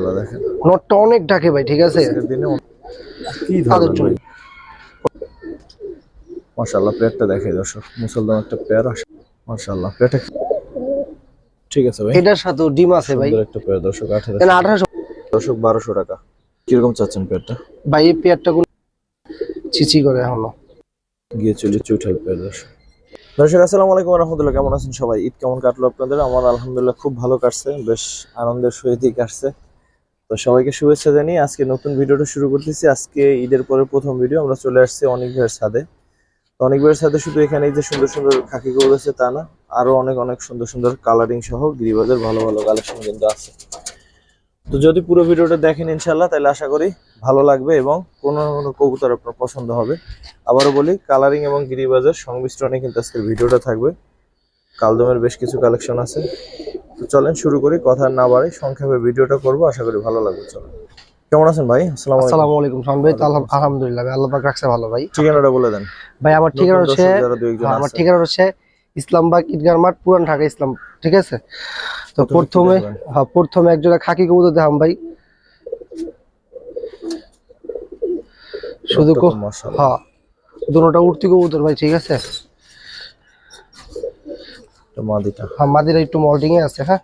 মাশাআল্লাহ দেখেন। নটটা অনেক ডাকে ভাই ঠিক আছে? কি ধরনের মাশাআল্লাহ দেখে দর্শক। মুসলমান একটা আসে। মাশাআল্লাহ ঠিক আছে ভাই। এটার সাথেও ডিম আছে ভাই। একটা পেয়ার দর্শক দর্শক টাকা। কীরকম চাচ্ছেন পেয়ারটা ভাই এই পেয়ারটা গুলো চিচি করে এখনও। গিয়ে চলে দর্শক। দর্শক আসসালামু আলাইকুম রহমতুল্লাহ কেমন আছেন সবাই? ঈদ কেমন কাটলো আপনাদের? আমার আলহামদুলিল্লাহ খুব ভালো কাটছে। বেশ আনন্দের সহিতই কাটছে। তো সবাইকে শুভেচ্ছা জানিয়ে আজকে নতুন ভিডিওটা শুরু করতেছি। আজকে ঈদের পরে প্রথম ভিডিও, আমরা চলে আসছি অনেক ভাইয়ের ছাদে। তো অনেক ভাইয়ের ছাদে শুধু এখানে যে সুন্দর সুন্দর খাকি গরু আছে তা না, আরও অনেক অনেক সুন্দর সুন্দর কালারিং সহ গিরিবাজের ভালো ভালো কালেকশন কিন্তু আছে। তো যদি পুরো ভিডিওটা দেখেন ইনশাল্লাহ তাহলে আশা করি ভালো লাগবে এবং কোনো না কোনো কবুতর আপনার পছন্দ হবে। আবারও বলি কালারিং এবং গিরিবাজের সংমিশ্রণে কিন্তু আজকের ভিডিওটা থাকবে। কালদমের বেশ কিছু কালেকশন আছে। তো চলেন শুরু করি কথা না বাড়াই সংক্ষেপে ভিডিওটা করব আশা করি ভালো লাগবে চলেন কেমন আছেন ভাই? আসসালামু আসসালামু আলাইকুম শান ভাই আলহামদুলিল্লাহ ভাই আল্লাহ পাক রাখছে ভালো ভাই। ঠিকানাটা বলে দেন। ভাই আমার ঠিকানা হচ্ছে হ্যাঁ, আমার ঠিকানা হচ্ছে ইসলামবাগ ঈদগাহ মাঠ পুরান ঢাকা ইসলাম ঠিক আছে? তো প্রথমে হ্যাঁ প্রথমে এক জোড়া খাকি কবুতর দেখাম ভাই। শুধু হ্যাঁ দুটোটা উঠতি কবুতর ভাই ঠিক আছে? এটা মাদিটা। হ্যাঁ মাদিটা একটু মল্টিং আছে হ্যাঁ?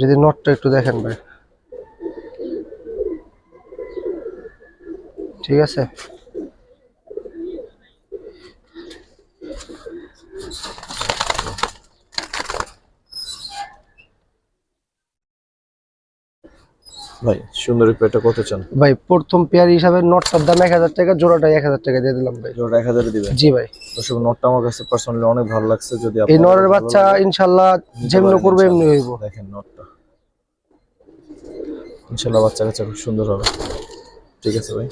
যদি নটটা একটু দেখেন ভাই। ঠিক আছে? ভাই সুন্দরী পেটা কত চান? ভাই প্রথম পেয়ার হিসাবে নটটার দাম এক হাজার টাকা জোড়াটা এক হাজার টাকা দিয়ে দিলাম ভাই। জোড়া এক হাজারে দিবেন? জি ভাই। দর্শক নটটা আমার কাছে পার্সোনালি অনেক ভালো লাগছে যদি এই নরের বাচ্চা ইনশাল্লাহ যেমনি করবে এমনি হইব। দেখেন নটটা। ইনশাল্লাহ বাচ্চা কাচ্চা খুব সুন্দর হবে। ঠিক আছে ভাই।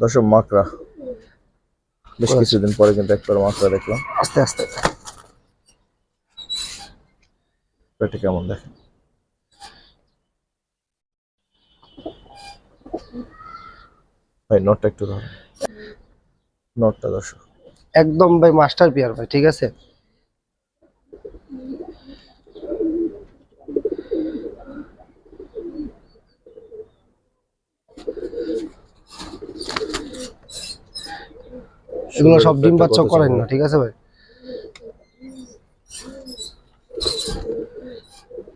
দর্শক মাকড়া। বেশ কিছুদিন পরে কিন্তু একবার মাকড়া দেখলাম। আস্তে আস্তে। পেটে কেমন দেখেন? ভাই নটটা একটু ধরেন নটটা দর্শক একদম ভাই মাস্টার পেয়ার ভাই ঠিক আছে? এগুলো সব ডিম বাচ্চা করেন না ঠিক আছে ভাই?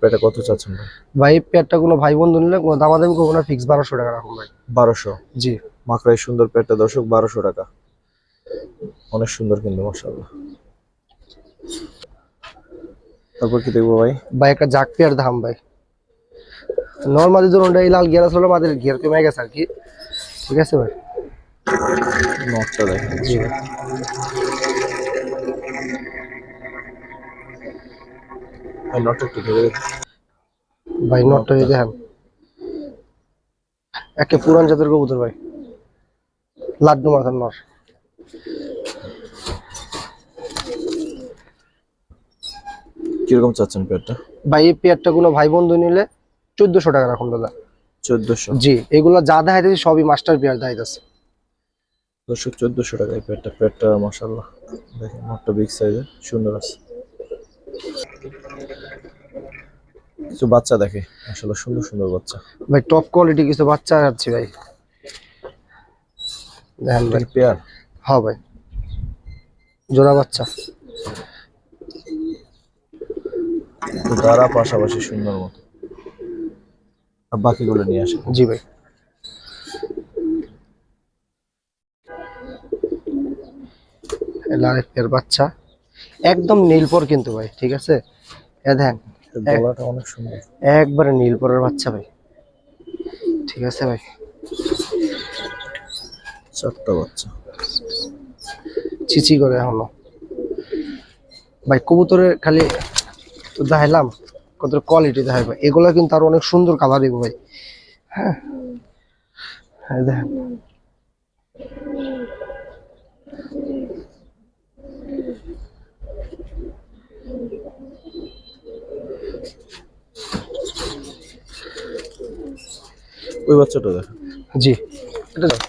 পেটে কত চাচ্ছেন ভাই? ভাই পেয়ারটা কোনো ভাই বন্ধু নিলে কোনো দামাদামি করব না ফিক্স বারোশো টাকা রাখুন ভাই। বারোশো? জি। মাকড়াই সুন্দর পেটটা দর্শক বারোশো টাকা। অনেক সুন্দর কিন্তু মশাল্লাহ তারপর কি দেখব ভাই? ভাই একটা জাক পেয়ার দাম ভাই। নর্মালি ধরুন এই লাল গিয়ার আসলে আমাদের গিয়ার কমে গেছে আর কি। ঠিক আছে ভাই? নটটা দেখেন। ভাই নটটা একটু ধরে। ভাই নটটা দেখেন। একে পুরান জাতের কবুতর ভাই। লাড্ডু মাথার নর। কীরকম চাচ্ছেন পেটটা ভাই এই পেয়ারটা কোনো ভাই বন্ধু নিলে চোদ্দশো টাকা রাখুন দাদা। চোদ্দশো? জি এগুলো যা দেখাইতেছি সবই মাস্টার পেয়ার দেখাইতেছে। দর্শক চোদ্দশো টাকা এই পেটটা পেটটা মশাল্লাহ দেখেন নটটা বিগ সাইজের সুন্দর আছে। কিছু বাচ্চা দেখে আসলে সুন্দর সুন্দর বাচ্চা। ভাই টপ কোয়ালিটি কিছু বাচ্চা আছে ভাই। দেখেন ভাই। পেয়ার হ্যাঁ ভাই। জোড়া বাচ্চা। তারা পাশাপাশি সুন্দর মতো। আর বাকিগুলো নিয়ে আসে জি ভাই। লারের বাচ্চা। একদম নীলপর কিন্তু ভাই ঠিক আছে? এ দেখেন গলাটা অনেক সুন্দর। একবারে নীলপরের বাচ্চা ভাই। ঠিক আছে ভাই? চারটা বাচ্চা। চিচি করে এখনও। ভাই কবুতরের খালি তো দেখাইলাম কত কোয়ালিটি দেখাই ভাই। এগুলো কিন্তু আর অনেক সুন্দর কালার দিব ভাই। হ্যাঁ? হ্যাঁ দেখেন ওই বাচ্চাটা দেখ। জি। এটা দাও।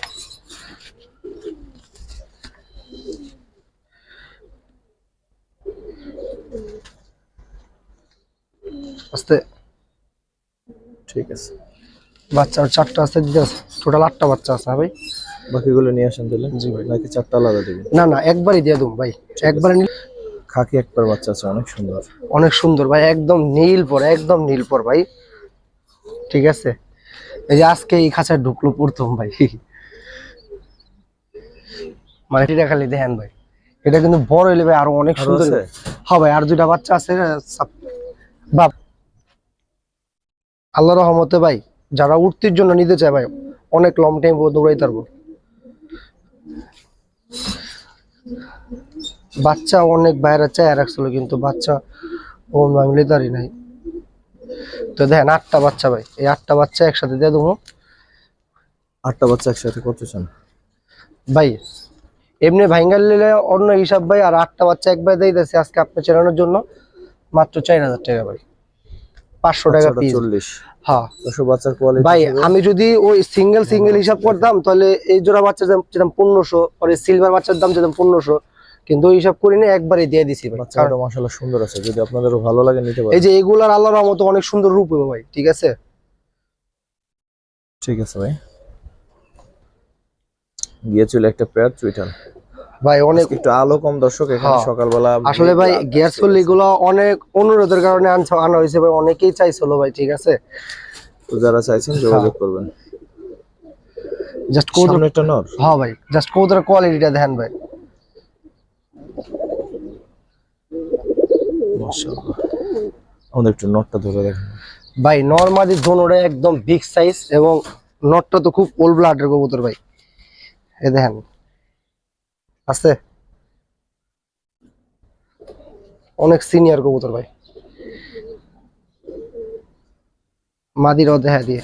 আস্তে। ঠিক আছে। বাচ্চা চারটা আছে দিতে আছে। টোটাল আটটা বাচ্চা আছে হ্যাঁ ভাই? বাকিগুলো নিয়ে আসেন তাহলে। জি ভাই। নাকি চারটা আলাদা দেবেন? না না একবারই দিয়ে দেবো ভাই। একবারে নিলে খাকি একবার বাচ্চা আছে অনেক সুন্দর। অনেক সুন্দর ভাই একদম নীল পর একদম নীল পর ভাই। ঠিক আছে? এই যে আজকে এই খাঁচায় ঢুকলো প্রথম ভাই মানে এটা খালি দেখেন ভাই এটা কিন্তু বড় হইলে ভাই আরও অনেক সুন্দর? হবে। হ্যাঁ ভাই আর দুটা বাচ্চা আছে বাপ আল্লাহ রহমতে ভাই যারা উঠতির জন্য নিতে চায় ভাই অনেক লং টাইম দৌড়াইতে পারব বাচ্চা অনেক বাইরে চায় রাখছিল কিন্তু বাচ্চা ও মামলি তারই নাই তো দেখেন আটটা বাচ্চা ভাই এই আটটা বাচ্চা একসাথে দিয়ে দেবো। আটটা বাচ্চা একসাথে কত চান ভাই এমনি ভাইঙ্গাল নিলে অন্য হিসাব ভাই আর আটটা বাচ্চা একবার দিয়ে দিয়েছে আজকে আপনি চেনানোর জন্য। মাত্র চার হাজার টাকা ভাই পাঁচশো টাকা বাচ্চাটা পিস চল্লিশ। হ্যাঁ। বাচ্চার কোয়ালিটি ভাই আমি যদি ওই সিঙ্গেল সিঙ্গেল হিসাব করতাম তাহলে এই জোড়া বাচ্চার দাম যেতাম পনেরোশো পরে সিলভার বাচ্চার দাম যেতাম পনেরোশো। কিন্তু ওই হিসাব করি না একবারে দিয়ে দিছি ভাই। মাশাআল্লাহ সুন্দর আছে যদি আপনাদের ভালো লাগে নিতে এই যে এগুলার আল্লাহর রহমতে অনেক সুন্দর রূপ হবে ভাই ঠিক আছে? ঠিক আছে ভাই। গিয়েছিল একটা পেয়ার চুইটাল ভাই অনেক একটু আলো কম দর্শক এখানে হ্যাঁ। সকালবেলা আসলে ভাই গ্যাস ফুল এগুলো অনেক অনুরোধের কারণে আনা হয়েছে ভাই অনেকেই চাইছিল ভাই ঠিক আছে? তো যারা চাইছেন যোগাযোগ করবেন। জাস্ট কৌদর একটা নর। হ্যাঁ ভাই জাস্ট কৌদরের কোয়ালিটিটা দেখেন ভাই। আমাদের একটু নটটা ধরে দেখেন। ভাই নর্মালি দোনোটা একদম বিগ সাইজ এবং নটটা তো খুব ওল ব্লাডের কবুতর ভাই। এ দেখেন, আছে? অনেক সিনিয়র কবুতর ভাই। মাদিরাও দেখা দিয়ে।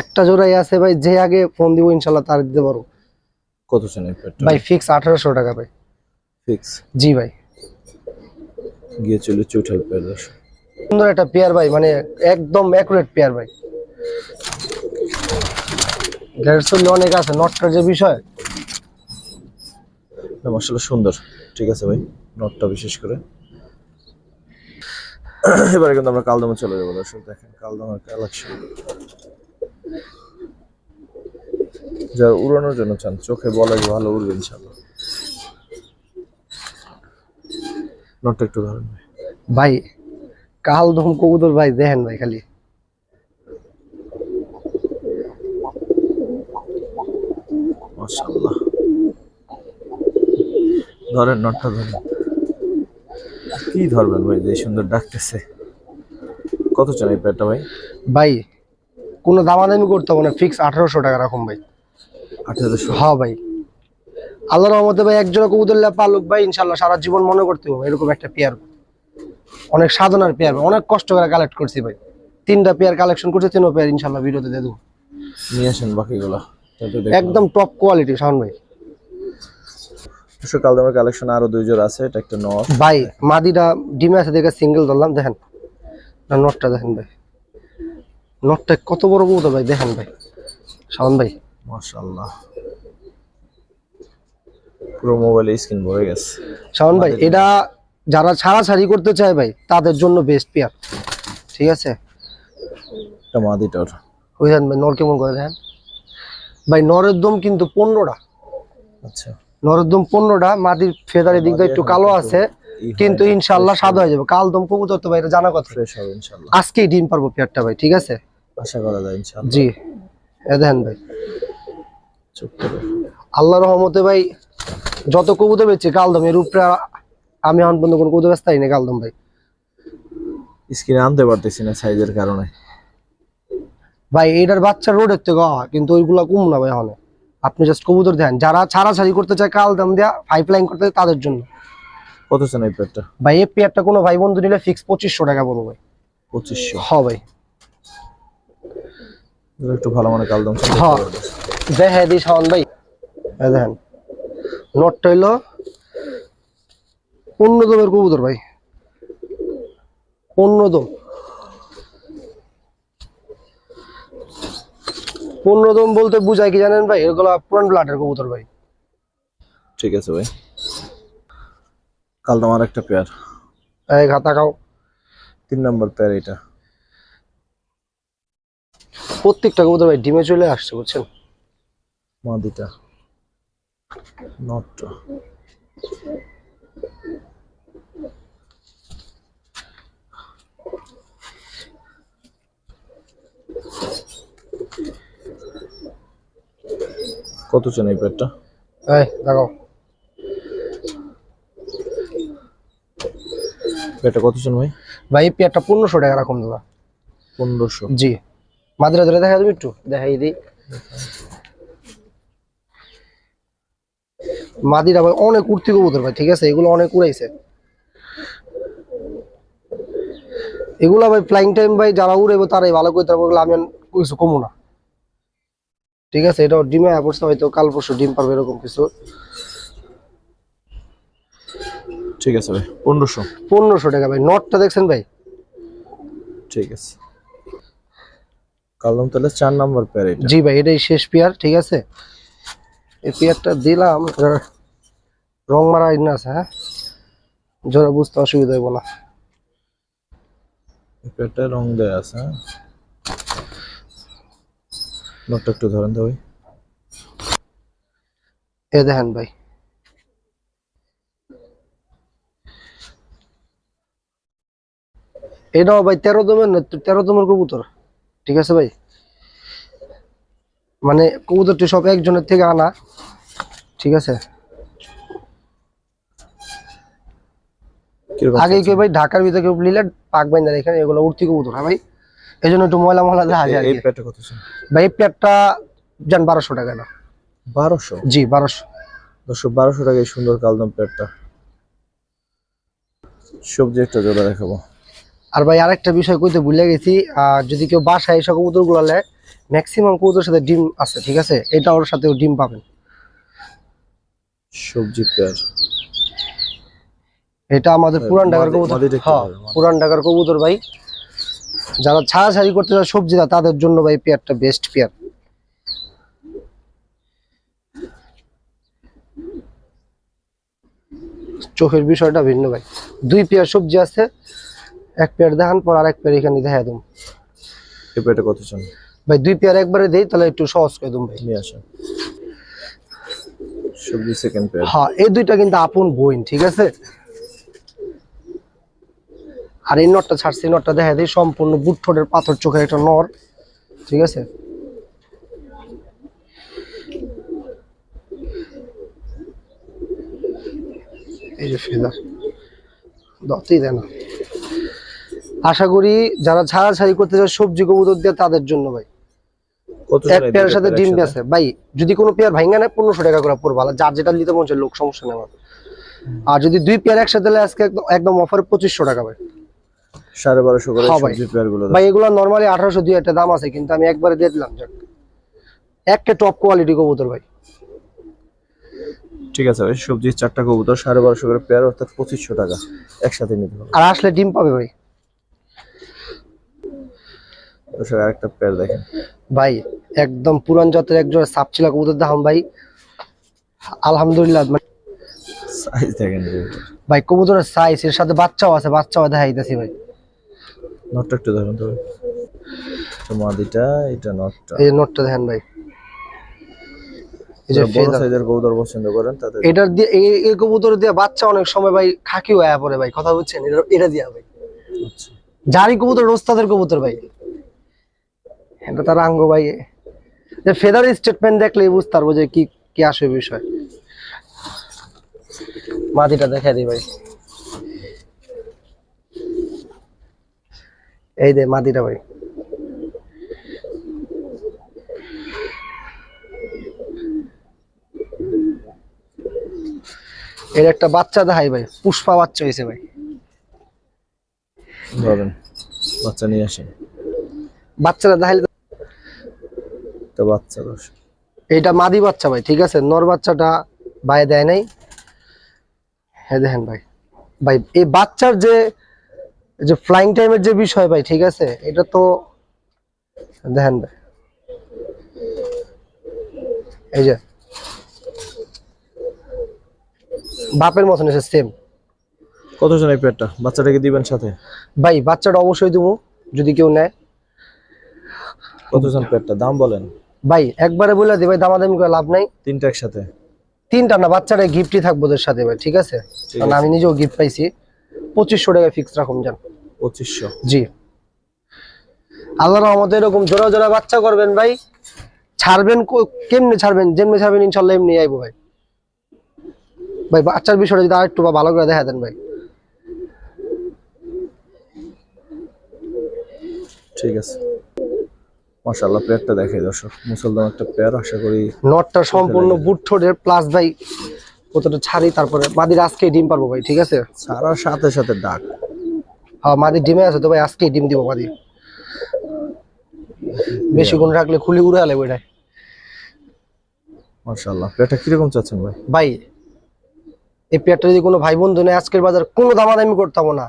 একটা জোড়াই আছে ভাই যে আগে ফোন দিব ইনশাল্লাহ তার দিতে পারব। কত পেয়ারটা ভাই ফিক্স আঠারোশো টাকা ভাই। ফিক্স জি ভাই। গিয়েছিল চুইটাল পেয়ার দর্শক সুন্দর একটা পেয়ার ভাই মানে একদম অ্যাকুরেট পেয়ার ভাই। গ্যারসন অনেক আছে নটটার যে বিষয়। মাশাআল্লাহ সুন্দর। ঠিক আছে ভাই নটটা বিশেষ করে। এবারে কিন্তু আমরা কালদমে চলে যাব দর্শক দেখেন কালদমের কালেকশন যা উড়ানোর জন্য চান চোখে বলে ভালো উড়বে ইনশাল্লাহ নটটা একটু ধরেন ভাই। ভাই কাল দম কবুতর ভাই দেখেন ভাই খালি। মাশাআল্লাহ। ধরেন নটটা ধরেন। কি ধরবেন ভাই যে সুন্দর ডাকতেছে? কত চান এই পেয়ারটা ভাই? ভাই কোনো দামাদামি করতে হবে না। ফিক্স আঠারোশো টাকা রাখুন ভাই। আঠারোশো? হ্যাঁ ভাই। আল্লাহ রহমতে ভাই একজোড়া কবুতর পালুক ভাই ইনশাল্লাহ সারা জীবন মনে করতে হবে। এরকম একটা পেয়ার অনেক সাধনার পেয়ার অনেক কষ্ট করে কালেক্ট করছি ভাই। তিনটা পেয়ার কালেকশন করছে তিনও পেয়ার ইনশাল্লাহ ভিডিওতে দিয়ে দেবো। নিয়ে আসেন বাকিগুলো। একদম টপ কোয়ালিটি শাওন ভাই। অবশ্য কালদমের কালেকশন আরও দুই জোড়া আছে। এটা একটা নর। ভাই মাদিটা ডিমে আছে দেখে সিঙ্গেল ধরলাম দেখেন। নটটা দেখেন ভাই। নটটা কত বড় কবুতর ভাই? দেখেন ভাই। শাওন ভাই। মাশাআল্লাহ। পুরো মোবাইলে স্ক্রিন ভরে গেছে। শাওন ভাই এটা যারা ছাড়াছাড়ি করতে চায় ভাই তাদের জন্য বেস্ট পেয়ার ঠিক আছে? এটা মাদিটার। ওই দেখেন ভাই নর কেমন করে দেখেন? ভাই নরের দম কিন্তু পনেরোটা। আচ্ছা। নরের দম পনেরোটা মাদির ফেদারের দিক দিয়ে একটু কালো আছে কিন্তু ইনশাল্লাহ সাদা হয়ে যাবে। কাল দম কবুতর তো ভাই এটা জানা কথা। আজকেই ডিম পারব পেয়ারটা ভাই ঠিক আছে? আশা করা যায় ইনশাআল্লাহ। জি। এ দেখেন ভাই। চুপ করে। আল্লাহ রহমতে ভাই যত কবুতর বেচছে কালদম এর উপরে আমি এখন পর্যন্ত কোনো কবুতর ব্যস্ত না কালদম ভাই। স্ক্রিনে আনতে পারতেছি না সাইজের কারণে। ভাই এইটার বাচ্চা রোডের থেকে হওয়া কিন্তু ওইগুলা কম না ভাই এখন। আপনি জাস্ট কবুতর দেন যারা ছাড়াছাড়ি করতে চায় কালদম দেয়া পাইপ লাইন করতে চায় তাদের জন্য। কত চান এই পেয়ারটা? ভাই এই পেয়ারটা কোনো ভাই বন্ধু নিলে ফিক্স পঁচিশশো টাকা পড়ব ভাই। পঁচিশশো। হ ভাই। একটু ভালো মানে কালদম হ্যাঁ। দেখে দিই শাওন ভাই। দেখেন। নোটটা হইল অন্যদমের কবুতর ভাই। অন্যদম। পনেরো দম বলতে বুঝায় কি জানেন ভাই? এগুলা পুরান ব্লাডের কবুতর ভাই। ঠিক আছে ভাই। কাল তোমার একটা পেয়ার এই ঘা খাও। তিন নম্বর পেয়ার এটা প্রত্যেকটা কবুতর ভাই ডিমে চলে আসছে বুঝছেন? মাদিটা নটটা। কত চেন এই পেয়ারটা এই তাকাও পেয়ারটা কত চেন ভাই? ভাই এই পেয়ারটা পনেরোশো টাকা রাখুন দাদা। পনেরোশো। জি। মাদ্রা ধরে দেখা যাবে একটু? দেখাই দিই। মাদিরা ভাই অনেক উঠতি কবুতর ভাই ঠিক আছে? এগুলো অনেক উড়াইছে। এগুলা ভাই ফ্লাইং টাইম ভাই যারা উড়াইবো তারাই ভালো করে তারপর আমি কিছু কমু না। ঠিক আছে? এটাও ডিমে পড়ছে হয়তো কাল পরশু ডিম পারবে এরকম কিছু। ঠিক আছে ভাই পনেরোশো। পনেরোশো টাকা ভাই নটটা দেখছেন ভাই? ঠিক আছে। কালদম তাহলে চার নম্বর পেয়ার এটা। জি ভাই এটাই শেষ পেয়ার ঠিক আছে? এই পেয়ারটা দিলাম রং মারা ইন আছে হ্যাঁ? যারা বুঝতে অসুবিধা হইব না। পেয়ারটা রং দেয়া আছে হ্যাঁ? নোটটা একটু ধরেন তো ভাই। এ দেখেন ভাই। এটাও ভাই তেরো দমের না তেরো দমের কবুতর? ঠিক আছে ভাই? মানে কবুতরটি সব একজনের থেকে আনা। ঠিক আছে? আগে কেউ ভাই ঢাকার ভিতরে কেউ নিলে পাক বাইন্দার এখানে এগুলো উঠতি কবুতর হ্যাঁ ভাই? এই জন্য একটু ময়লা ময়লা দেখা যায় ভাই এই প্লেটটা যান বারোশো টাকা না বারোশো? জি বারোশো। দশশো বারোশো টাকা এই সুন্দর কালদম পেয়ারটা সবজি একটা জোড়া দেখাবো। আর ভাই আরেকটা বিষয় কইতে ভুলে গেছি আর যদি কেউ বাসায় এসব কবুতরগুলো নেয় ম্যাক্সিমাম কবুতর সাথে ডিম আছে ঠিক আছে? এটা ওর সাথেও ডিম পাবেন। সবজি পেয়ার এটা আমাদের হ্যাঁ, পুরান ঢাকার কবুতর। হ্যাঁ পুরান ঢাকার কবুতর ভাই। যারা ছাড়াছাড়ি করতে চায় সবজি না তাদের জন্য ভাই পেয়ারটা বেস্ট পেয়ার চোখের বিষয়টা ভিন্ন ভাই। দুই পেয়ার সবজি আছে এক পেয়ার দেখান পর আরেক পেয়ার এখানে দেখা দেব এই পেয়ারটা কত চান? ভাই দুই পেয়ার একবারে দেই তাহলে একটু সহজ করে দেবো ভাই। নিয়ে আসেন। সবজি সেকেন্ড পেয়ার হ্যাঁ এই দুইটা কিন্তু আপন বইন ঠিক আছে? আর এই নটটা ছাড়ছি নটটা দেখা দেয় সম্পূর্ণ বুট ঠোঁটের পাথর চোখের একটা নর ঠিক আছে? এই যে ফেদার। দতেই দেয় না। আশা করি যারা ছাড়াছাড়ি করতে চায় সবজি কবুতর দিয়ে তাদের জন্য ভাই। এক পেয়ারের সাথে ডিম আছে? ভাই যদি কোনো পেয়ার ভাঙা নেয় পনেরোশো টাকা করে পড়বে। যার যেটা নিতে মন চায় লোক সমস্যা নেই আমার আর যদি দুই পেয়ার একসাথে আজকে একদম অফারে পঁচিশশো টাকা ভাই। সাড়ে বারোশো করে হ্যাঁ ভাই। এগুলো নর্মালি আঠারোশো দুই একটা দাম আছে কিন্তু আমি একবারে দিয়ে দিলাম যাক। একটা টপ কোয়ালিটি কবুতর ভাই। ঠিক আছে ভাই সবজির চারটা কবুতর সাড়ে বারোশো করে পেয়ার অর্থাৎ পঁচিশশো টাকা একসাথে নিতে হবে। আর আসলে ডিম পাবে ভাই। দর্শক আরেকটা পেয়ার দেখেন। ভাই একদম পুরান জাতের একজোড়া সাপচিলা কবুতর দাম ভাই। আলহামদুলিল্লাহ মানে সাইজ দেখেন ভাই কবুতরের সাইজ এর সাথে বাচ্চাও আছে বাচ্চাও দেখাইতেছি ভাই। নটটা একটু ধরুন তো। মাদিটা এটা নটটা এই নোটটা দেখেন ভাই। এই যে বড় সাইজের কবুতর পছন্দ করেন এটার দিয়ে এই- এই কবুতর দিয়ে বাচ্চা অনেক সময় ভাই খাকিও আয়া পড়ে ভাই কথা বুঝছেন? এটা- এটা দিয়া ভাই। আচ্ছা। জারি কবুতর রোস্তাদের কবুতর ভাই। এটা তার আঙ্গ ভাই। যে ফেদার স্টেটমেন্ট দেখলেই বুঝতে পারব যে কি কি আসবে বিষয়। মাদিটা দেখা দিই ভাই। এই দে মাদিটা ভাই। এর একটা বাচ্চা দেখাই ভাই পুষ্পা বাচ্চা হয়েছে ভাই। বাচ্চা নিয়ে আসেন। বাচ্চারা দেখাইলে একটা বাচ্চা দর্শক এইটা মাদি বাচ্চা ভাই ঠিক আছে? নর বাচ্চাটা বাইরে দেয় নাই। হ্যাঁ দেখেন ভাই। ভাই এই বাচ্চার যে যে ফ্লাইং টাইমের যে বিষয় ভাই ঠিক আছে? এটা তো দেখেন ভাই। এই যে। বাপের মতন এসে সেম কত জন এই পেয়ারটা বাচ্চাটাকে দিবেন সাথে? ভাই বাচ্চাটা অবশ্যই দেবো যদি কেউ নেয়। কত জন পেয়ারটা দাম বলেন। ভাই একবারে বলে দিই ভাই দামাদামি করে লাভ নাই। তিনটা একসাথে? তিনটা না বাচ্চাটা গিফটই থাকব ওদের সাথে ভাই ঠিক আছে? কারণ আমি নিজেও গিফট পাইছি। পঁচিশশো টাকা ফিক্স রাখুন যান। পঁচিশশো? জি। আল্লাহ আমাদের এরকম জোড়া জোড়া বাচ্চা করবেন ভাই। ছাড়বেন কেমনে ছাড়বেন? যেমনি ছাড়বেন ইনশাল্লাহ এমনি আইবো ভাই। ভাই বাচ্চার বিষয়টা যদি আরেকটু ভালো করে দেখা দেন ভাই। ঠিক আছে। মাশাআল্লাহ পেয়ারটা দেখাই দর্শক। মুসলদাম একটা পেয়ার আশা করি নটটা সম্পূর্ণ বুট ঠোঁটের প্লাস ভাই কতটা ছাড়ি তারপরে মাদির আজকে ডিম পারব ভাই ঠিক আছে? সারার সাথে সাথে ডাক। হ্যাঁ মাদির ডিমে আছে তো ভাই আজকে ডিম দিব মাদি। বেশিক্ষণ রাখলে খুলি উড়ে আলে ওইটাই মাশাআল্লাহ পেয়ারটা কীরকম চাচ্ছেন ভাই? ভাই এই পেয়ারটা যদি কোনো ভাই বন্ধু নেই আজকের বাজার কোনো দামাদামি করতাম না।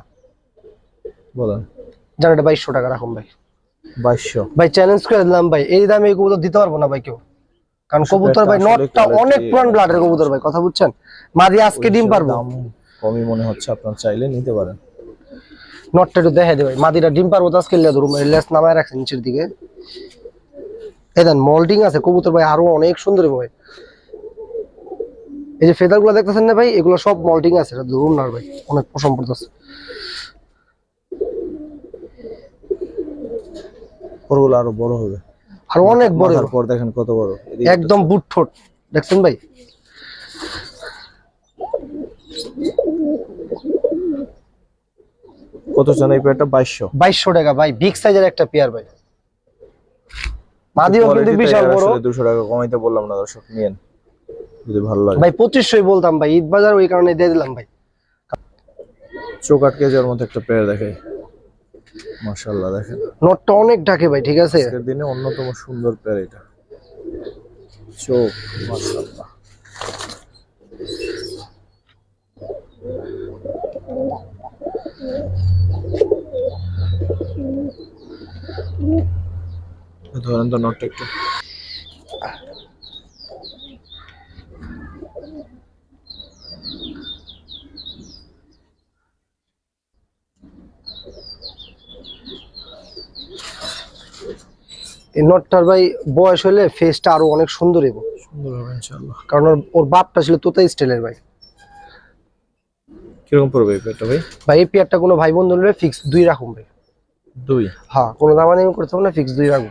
বলেন। জান এটা বাইশশো টাকা রাখুন ভাই। বাইশশো। ভাই চ্যালেঞ্জ করে দিলাম ভাই। এই দামে এই কবুতর দিতে পারব না ভাই কেউ। কারণ কবুতর ভাই নটটা অনেক পুরান ব্লাডের কবুতর ভাই কথা বুঝছেন? মাদি আজকে ডিম পারব। কমই মনে হচ্ছে আপনার চাইলে নিতে পারেন। নটটা একটু দেখে দে ভাই। মাদিটা ডিম পারব তো আজকে লিয়া লেস নামায় রাখছে নিচের দিকে। এই দেন মল্টিং আছে। কবুতর ভাই আরও অনেক সুন্দর ভাই। এই যে ফেদারগুলো দেখতেছেন না ভাই? এগুলো সব মল্টিং আছে। এটা ধরুন না ভাই। অনেক পশম পড়তেছে। পরগুলো আরও বড় হবে। আর অনেক বড় পর দেখেন কত বড়। একদম বুট ঠোঁট দেখছেন ভাই? কত জন এই পেয়ারটা বাইশশো। বাইশশো টাকা ভাই বিগ সাইজের একটা পেয়ার ভাই। মাদিও কিন্তু বিশাল বড়। দুশো টাকা কমাইতে বললাম না দর্শক নিয়েন। যদি ভালো লাগে। ভাই পঁচিশশোই বলতাম ভাই ঈদ বাজার ওই কারণে দিয়ে দিলাম ভাই। চোখ আটকে যাওয়ার মতো একটা পেয়ার দেখাই। মাশাআল্লাহ দেখেন। নোটটা অনেক ডাকে ভাই ঠিক আছে? আজকের দিনে অন্যতম সুন্দর পেয়ার এটা। চোখ মাশাআল্লাহ। ধরেন তো নটটা একটু। এই নোটটার ভাই বয়স হলে ফেসটা আরও অনেক সুন্দর এবং সুন্দর হবে ইনশাআল্লাহ। কারণ ওর- বাপটা ছিল তোতা স্টাইলের ভাই। কীরকম পড়বে এই পেয়ারটা ভাই? ভাই এই পেয়ারটা কোনো ভাই বন্ধু নিলে ফিক্স দুই রাখুন ভাই। দুই? হ্যাঁ কোনো দামাদামি করতে হবে না ফিক্স দুই রাখুন।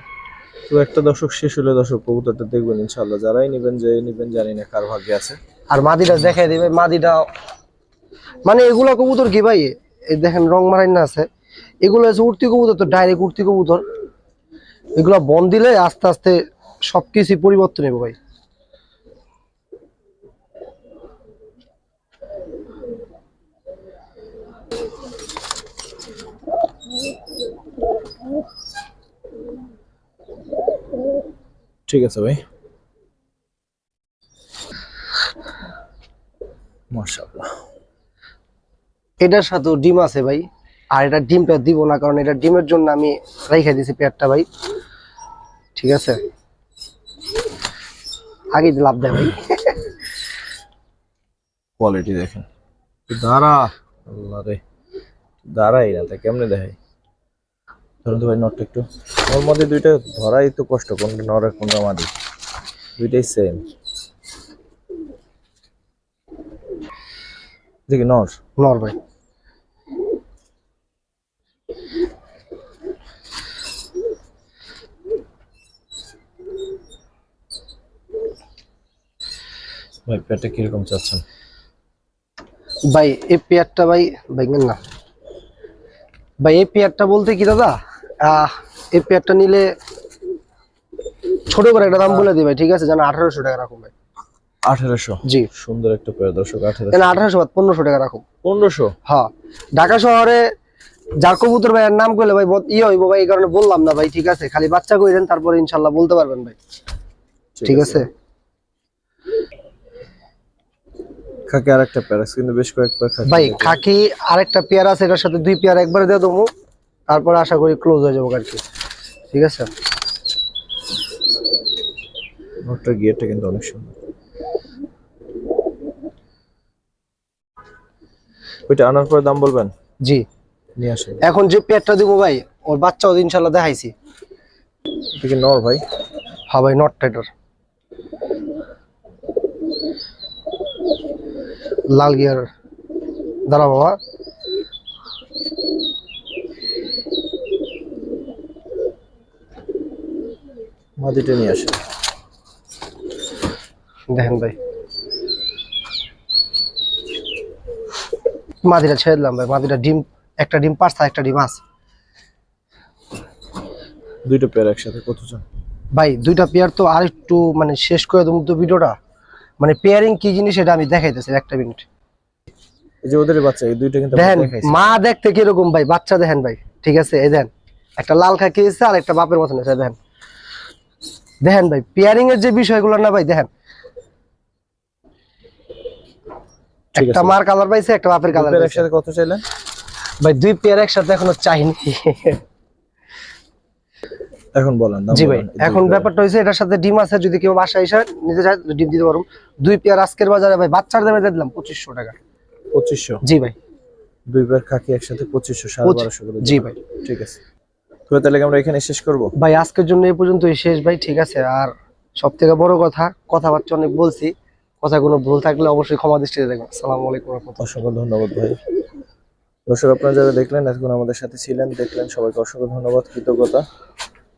তো একটা দর্শক শেষ হলে দর্শক কবুতরটা দেখবেন ইনশাআল্লাহ। যারাই নেবেন যে নেবেন জানি না কার ভাগ্যে আছে। আর মাদিটা দেখাই দিবে মাদিটা মানে এগুলো কবুতর কি ভাই? এই দেখেন রং মারাই না আছে। এগুলো হচ্ছে উঠতি কবুতর তো ডাইরেক্ট উঠতি কবুতর। এগুলো বন দিলে আস্তে আস্তে সবকিছু পরিবর্তন হবে ভাই। ঠিক আছে ভাই। মাশাআল্লাহ। এটার সাথে ডিম আছে ভাই আর এটা ডিমটা দিব না কারণ এটা ডিমের জন্য আমি রেখে দিয়েছি পেয়ারটা ভাই। ঠিক আছে? আগে লাভ দেয় ভাই। কোয়ালিটি দেখেন। দাঁড়া আল্লাহ রে। দাঁড়াই না তা কেমনে দেখাই? ধরুন তো ভাই নটটা একটু। ওর মধ্যে দুইটা ধরাই তো কষ্ট কোনটা নর কোনটা মাদি দুইটাই সেম দেখি নর নর ভাই। ভাই পেটটা কীরকম চাচ্ছেন? ভাই এই পেয়ারটা ভাই দেখবেন না। ভাই এই পেয়ারটা বলতে কি দাদা? এই পেয়ারটা নিলে ছোট করে একটা দাম বলে দিই ভাই ঠিক আছে? যেন আঠারোশো টাকা রাখুন ভাই। আঠেরোশো? জি। সুন্দর একটা পেয়ার দর্শক আঠেরোশো। আঠারোশো বাদ পনেরোশো টাকা রাখুন। পনেরোশো? হ্যাঁ। ঢাকা শহরে যার কবুতর ভাইয়ের নাম করলে ভাই ইয়ে হইব ভাই এই কারণে বললাম না ভাই ঠিক আছে? খালি বাচ্চা কইরেন তারপরে ইনশাল্লাহ বলতে পারবেন ভাই। ঠিক আছে? খাকে আর একটা প্যারাস কিন্তু বেশ কয়েক পেয়ার খাকি ভাই। খাকি আরেকটা পেয়ার আছে এটার সাথে দুই পেয়ার একবারে দিয়ে দেবো। তারপর আশা করি ক্লোজ হয়ে যাব আর কি। ঠিক আছে? নটটার গিয়ারটা কিন্তু অনেক সুন্দর। ওইটা আনার পরে দাম বলবেন? জি। নিয়ে আসেন। এখন যে পেয়ারটা দিব ভাই ওর বাচ্চাও ইনশাল্লাহ দেখাইছি। এটা কি নর ভাই? হ্যাঁ ভাই নট টাইটার লাল গিয়ার। দাঁড়া বাবা। মাদিটা নিয়ে আসেন দেখেন ভাই। মাদিটা ছেড়ে দিলাম ভাই। মাদিটা ডিম একটা ডিম পারছে একটা ডিম আছে দুইটা পেয়ার একসাথে কত চান ভাই দুইটা পেয়ার তো আর একটু মানে শেষ করে দেবো তো ভিডিওটা। মানে পেয়ারিং কি জিনিস এটা আমি দেখাইতেছি একটা মিনিট যে ওদের বাচ্চা এই দুইটা কিন্তু দেখেন মা দেখতে কীরকম ভাই? বাচ্চা দেখেন ভাই ঠিক আছে? এই দেন একটা লাল খাকি এসে আর একটা বাপের মতন এসে দেখেন। দেখেন ভাই পেয়ারিং এর যে বিষয়গুলো না ভাই দেখেন। একটা মার কালার পাইছে একটা বাপের কালার একসাথে কত চাইলেন? ভাই দুই পেয়ার একসাথে এখনও চাইনি। এখন বলেন জি ভাই এখন ব্যাপারটা হয়েছে এটার সাথে ডিম আছে যদি কেউ বাসায় এসে নিতে চায় ডিম দিতে পারুম। দুই পেয়ার আজকের বাজারে ভাই বাচ্চার দামে দিলাম পঁচিশশো টাকা। পঁচিশশো? জি ভাই। দুই পেয়ার খাকি একসাথে পঁচিশশো সাড়ে বারোশো করে জি ভাই। ঠিক আছে। তো তাহলে আমরা এখানে শেষ করব? ভাই আজকের জন্য এই পর্যন্তই শেষ ভাই ঠিক আছে। আর সব থেকে বড় কথা কথাবার্তা অনেক বলছি। কথাগুলো ভুল থাকলে অবশ্যই ক্ষমা দৃষ্টিতে দেখবেন। আসসালামু আলাইকুম রহমতুল্লাহ। অসংখ্য ধন্যবাদ ভাই। দর্শক আপনারা যারা দেখলেন এখন আমাদের সাথে ছিলেন দেখলেন সবাইকে অসংখ্য ধন্যবাদ কৃতজ্ঞতা।